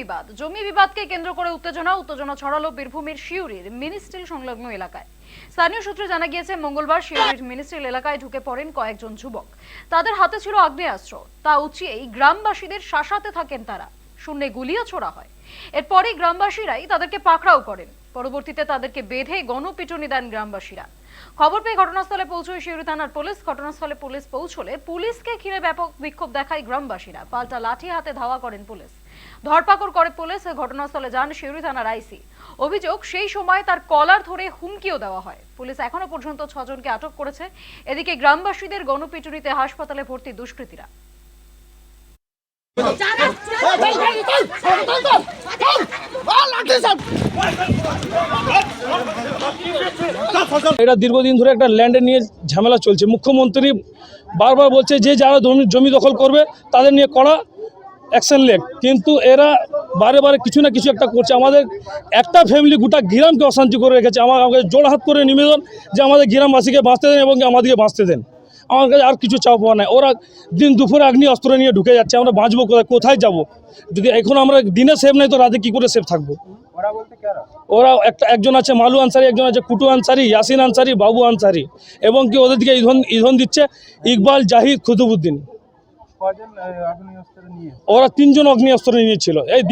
বিবাদ। জমি বিবাদকে কেন্দ্র করে উত্তেজনা উত্তেজনা ছড়ালো বীরভূমের শিউরির মিনিস্ট্রিল সংলগ্ন এলাকায়। স্থানীয় সূত্রে জানা গিয়েছে, মঙ্গলবার শিউরির মিনিস্ট্রিল এলাকায় ঢুকে পড়েন কয়েকজন যুবক। তাদের হাতে ছিল আগ্নেয়াস্ত্র। তা উঁচিয়েই গ্রামবাসীদের শাসাতে থাকেন তারা। শূন্যে গুলিও ছোড়া হয়। এরপরে গ্রামবাসীরাই তাদেরকে পাকড়াও করেন। পরবর্তীতে তাদেরকে বেঁধে গণপিটুনি দেন গ্রামবাসীরা। খবর পেয়ে ঘটনাস্থলে পৌঁছয় শিউরি থানার পুলিশ। ঘটনাস্থলে পুলিশ পৌঁছলে পুলিশকে ঘিরে ব্যাপক বিক্ষোভ দেখায় গ্রামবাসীরা। পাল্টা লাঠি হাতে ধাওয়া করেন পুলিশ। ধরপাকড় করে পুলিশ, ঘটনাস্থলে যান শিউরি থানার আইসি। অভিযোগ, সেই সময় তার কলার ধরে হুমকিও দেওয়া হয়। পুলিশ এখনও পর্যন্ত ছজনকে আটক করেছে। এদিকে গ্রামবাসীদের গণপিটুনিতে হাসপাতালে ভর্তি দুষ্কৃতীরা। এটা দীর্ঘদিন ধরে একটা ল্যান্ডে নিয়ে ঝামেলা চলছে। মুখ্যমন্ত্রী বারবার বলছে, যে যারা জমি দখল করবে, তাদের নিয়ে কড়া অ্যাকশন লেগ কিন্তু এরা বারে বারে কিছু না কিছু একটা করছে। আমাদের একটা ফ্যামিলি গোটা গ্রামকে অশান্তি করে রেখেছে। আমার আমাকে জোড়হাত করে নিবেদন যে আমাদের গ্রামবাসীকে বাঁচতে দেন এবং আমাদেরকে বাঁচতে দেন। আমার কাছে আর কিছু চাপ পাওয়া নাই। ওরা দিন দুপুরে আগ্নি অস্ত্র নিয়ে ঢুকে যাচ্ছে। আমরা বাঁচবো কোথায়? কোথায় যাব? যদি এখন আমরা দিনে সেফ নেই, তো রাতে কী করে সেফ থাকব? ওরা একটা একজন আছে মালু আনসারি একজন আছে কুটু আনসারি ইয়াসিন আনসারি বাবু আনসারি। এবং কি ওদের দিকে ইধন ইধন দিচ্ছে ইকবাল জাহিদ খুতুবুদ্দিন ওরা তিনজন অগ্নি অস্ত্র নিয়েছিল। এই